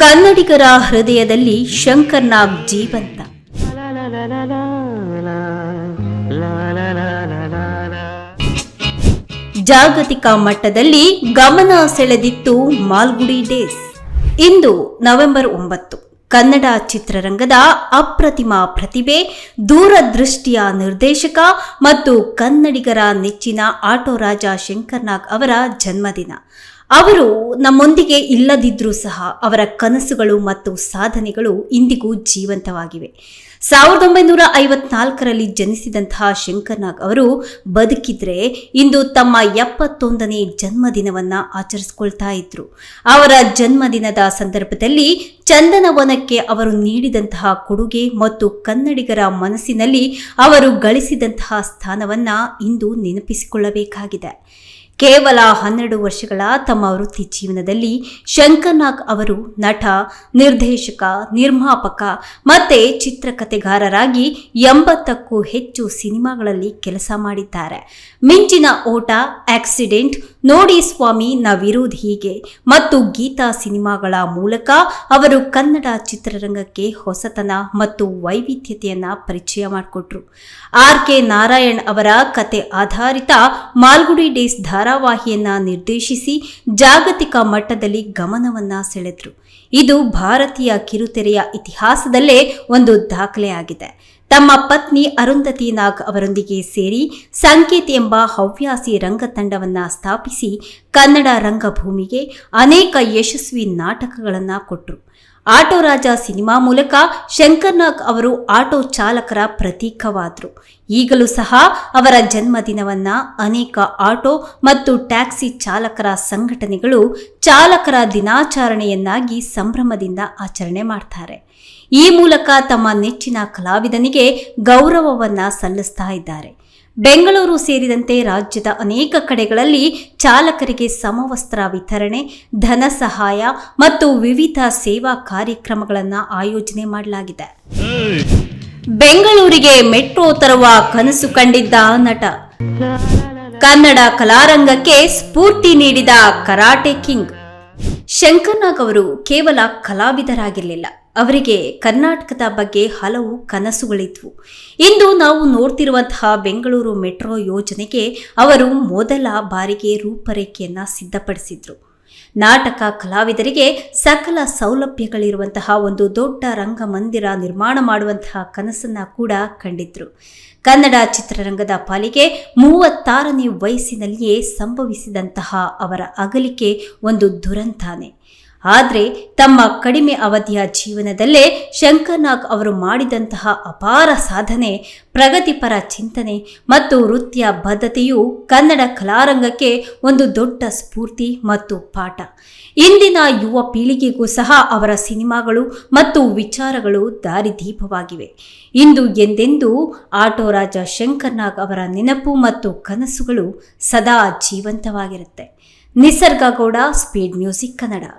ಕನ್ನಡಿಗರ ಹೃದಯದಲ್ಲಿ ಶಂಕರ್ನಾಗ್ ಜೀವಂತ. ಜಾಗತಿಕ ಮಟ್ಟದಲ್ಲಿ ಗಮನ ಸೆಳೆದಿತ್ತು ಮಾಲ್ಗುಡಿ ಡೇಸ್. ಇಂದು ನವೆಂಬರ್ ಒಂಬತ್ತು, ಕನ್ನಡ ಚಿತ್ರರಂಗದ ಅಪ್ರತಿಮ ಪ್ರತಿಭೆ, ದೂರದೃಷ್ಟಿಯ ನಿರ್ದೇಶಕ ಮತ್ತು ಕನ್ನಡಿಗರ ನೆಚ್ಚಿನ ಆಟೋ ರಾಜ ಶಂಕರ್ನಾಗ್ ಅವರ ಜನ್ಮದಿನ. ಅವರು ನಮ್ಮೊಂದಿಗೆ ಇಲ್ಲದಿದ್ರೂ ಸಹ ಅವರ ಕನಸುಗಳು ಮತ್ತು ಸಾಧನೆಗಳು ಇಂದಿಗೂ ಜೀವಂತವಾಗಿವೆ. ಸಾವಿರದ ಒಂಬೈನೂರ ಐವತ್ನಾಲ್ಕರಲ್ಲಿ ಜನಿಸಿದಂತಹ ಶಂಕರ್ನಾಗ್ ಅವರು ಬದುಕಿದ್ರೆ ಇಂದು ತಮ್ಮ ಎಪ್ಪತ್ತೊಂದನೇ ಜನ್ಮದಿನವನ್ನ ಆಚರಿಸಿಕೊಳ್ತಾ ಇದ್ರು. ಅವರ ಜನ್ಮದಿನದ ಸಂದರ್ಭದಲ್ಲಿ ಚಂದನವನಕ್ಕೆ ಅವರು ನೀಡಿದಂತಹ ಕೊಡುಗೆ ಮತ್ತು ಕನ್ನಡಿಗರ ಮನಸ್ಸಿನಲ್ಲಿ ಅವರು ಗಳಿಸಿದಂತಹ ಸ್ಥಾನವನ್ನ ಇಂದು ನೆನಪಿಸಿಕೊಳ್ಳಬೇಕಾಗಿದೆ. ಕೇವಲ ಹನ್ನೆರಡು ವರ್ಷಗಳ ತಮ್ಮ ವೃತ್ತಿ ಜೀವನದಲ್ಲಿ ಶಂಕರ್ನಾಗ್ ಅವರು ನಟ, ನಿರ್ದೇಶಕ, ನಿರ್ಮಾಪಕ ಮತ್ತೆ ಚಿತ್ರಕಥೆಗಾರರಾಗಿ ಎಂಬತ್ತಕ್ಕೂ ಹೆಚ್ಚು ಸಿನಿಮಾಗಳಲ್ಲಿ ಕೆಲಸ ಮಾಡಿದ್ದಾರೆ. ಮಿಂಚಿನ ಓಟ, ಆಕ್ಸಿಡೆಂಟ್, ನೋಡಿ ಸ್ವಾಮಿ ನಾವಿರುವುದು ಹೀಗೆ ಮತ್ತು ಗೀತಾ ಸಿನಿಮಾಗಳ ಮೂಲಕ ಅವರು ಕನ್ನಡ ಚಿತ್ರರಂಗಕ್ಕೆ ಹೊಸತನ ಮತ್ತು ವೈವಿಧ್ಯತೆಯನ್ನು ಪರಿಚಯ ಮಾಡಿಕೊಟ್ರು. ಆರ್ ಕೆ ನಾರಾಯಣ್ ಅವರ ಕತೆ ಆಧಾರಿತ ಮಾಲ್ಗುಡಿ ಡೇಸ್ ಧಾರಾವಾಹಿಯನ್ನ ನಿರ್ದೇಶಿಸಿ ಜಾಗತಿಕ ಮಟ್ಟದಲ್ಲಿ ಗಮನವನ್ನ ಸೆಳೆದ್ರು. ಇದು ಭಾರತೀಯ ಕಿರುತೆರೆಯ ಇತಿಹಾಸದಲ್ಲೇ ಒಂದು ದಾಖಲೆಯಾಗಿದೆ. ತಮ್ಮ ಪತ್ನಿ ಅರುಂಧತಿ ನಾಗ್ ಅವರೊಂದಿಗೆ ಸೇರಿ ಸಂಕೇತ್ ಎಂಬ ಹವ್ಯಾಸಿ ರಂಗತಂಡವನ್ನ ಸ್ಥಾಪಿಸಿ ಕನ್ನಡ ರಂಗಭೂಮಿಗೆ ಅನೇಕ ಯಶಸ್ವಿ ನಾಟಕಗಳನ್ನು ಕೊಟ್ಟರು ಆಟೋ ರಾಜ ಸಿನಿಮಾ ಮೂಲಕ ಶಂಕರ್ನಾಗ್ ಅವರು ಆಟೋ ಚಾಲಕರ ಪ್ರತೀಕವಾದರು. ಈಗಲೂ ಸಹ ಅವರ ಜನ್ಮದಿನವನ್ನ ಅನೇಕ ಆಟೋ ಮತ್ತು ಟ್ಯಾಕ್ಸಿ ಚಾಲಕರ ಸಂಘಟನೆಗಳು ಚಾಲಕರ ದಿನಾಚರಣೆಯನ್ನಾಗಿ ಸಂಭ್ರಮದಿಂದ ಆಚರಣೆ ಮಾಡ್ತಾರೆ. ಈ ಮೂಲಕ ತಮ್ಮ ನೆಚ್ಚಿನ ಕಲಾವಿದನಿಗೆ ಗೌರವವನ್ನ ಸಲ್ಲಿಸ್ತಾ ಇದ್ದಾರೆ. ಬೆಂಗಳೂರು ಸೇರಿದಂತೆ ರಾಜ್ಯದ ಅನೇಕ ಕಡೆಗಳಲ್ಲಿ ಚಾಲಕರಿಗೆ ಸಮವಸ್ತ್ರ ವಿತರಣೆ, ಧನ ಸಹಾಯ ಮತ್ತು ವಿವಿಧ ಸೇವಾ ಕಾರ್ಯಕ್ರಮಗಳನ್ನು ಆಯೋಜನೆ ಮಾಡಲಾಗಿದೆ. ಬೆಂಗಳೂರಿಗೆ ಮೆಟ್ರೋ ತರುವ ಕನಸು ಕಂಡಿದ್ದ ನಟ. ಕನ್ನಡ ಕಲಾರಂಗಕ್ಕೆ ಸ್ಫೂರ್ತಿ ನೀಡಿದ ಕರಾಟೆ ಕಿಂಗ್. ಶಂಕರ್ನಾಗ್ ಅವರು ಕೇವಲ ಕಲಾವಿದರಾಗಿರಲಿಲ್ಲ. ಅವರಿಗೆ ಕರ್ನಾಟಕದ ಬಗ್ಗೆ ಹಲವು ಕನಸುಗಳಿದ್ವು. ಇಂದು ನಾವು ನೋಡ್ತಿರುವಂತಹ ಬೆಂಗಳೂರು ಮೆಟ್ರೋ ಯೋಜನೆಗೆ ಅವರು ಮೊದಲ ಬಾರಿಗೆ ರೂಪರೇಖೆಯನ್ನು ಸಿದ್ಧಪಡಿಸಿದ್ರು. ನಾಟಕ ಕಲಾವಿದರಿಗೆ ಸಕಲ ಸೌಲಭ್ಯಗಳಿರುವಂತಹ ಒಂದು ದೊಡ್ಡ ರಂಗಮಂದಿರ ನಿರ್ಮಾಣ ಮಾಡುವಂತಹ ಕನಸನ್ನು ಕೂಡ ಕಂಡಿದ್ರು. ಕನ್ನಡ ಚಿತ್ರರಂಗದ ಪಾಲಿಗೆ ಮೂವತ್ತಾರನೇ ವಯಸ್ಸಿನಲ್ಲಿಯೇ ಸಂಭವಿಸಿದಂತಹ ಅವರ ಅಗಲಿಕೆ ಒಂದು ದುರಂತಾನೆ. ಆದರೆ ತಮ್ಮ ಕಡಿಮೆ ಅವಧಿಯ ಜೀವನದಲ್ಲೇ ಶಂಕರ್ನಾಗ್ ಅವರು ಮಾಡಿದಂತಹ ಅಪಾರ ಸಾಧನೆ, ಪ್ರಗತಿಪರ ಚಿಂತನೆ ಮತ್ತು ವೃತ್ತಿಯ ಬದ್ಧತೆಯು ಕನ್ನಡ ಕಲಾರಂಗಕ್ಕೆ ಒಂದು ದೊಡ್ಡ ಸ್ಫೂರ್ತಿ ಮತ್ತು ಪಾಠ. ಇಂದಿನ ಯುವ ಪೀಳಿಗೆಗೂ ಸಹ ಅವರ ಸಿನಿಮಾಗಳು ಮತ್ತು ವಿಚಾರಗಳು ದಾರಿದೀಪವಾಗಿವೆ. ಇಂದು ಎಂದೆಂದೂ ಆಟೋ ರಾಜ ಶಂಕರ್ನಾಗ್ ಅವರ ನೆನಪು ಮತ್ತು ಕನಸುಗಳು ಸದಾ ಜೀವಂತವಾಗಿರುತ್ತೆ. Nisarga Gowda speed music Kannada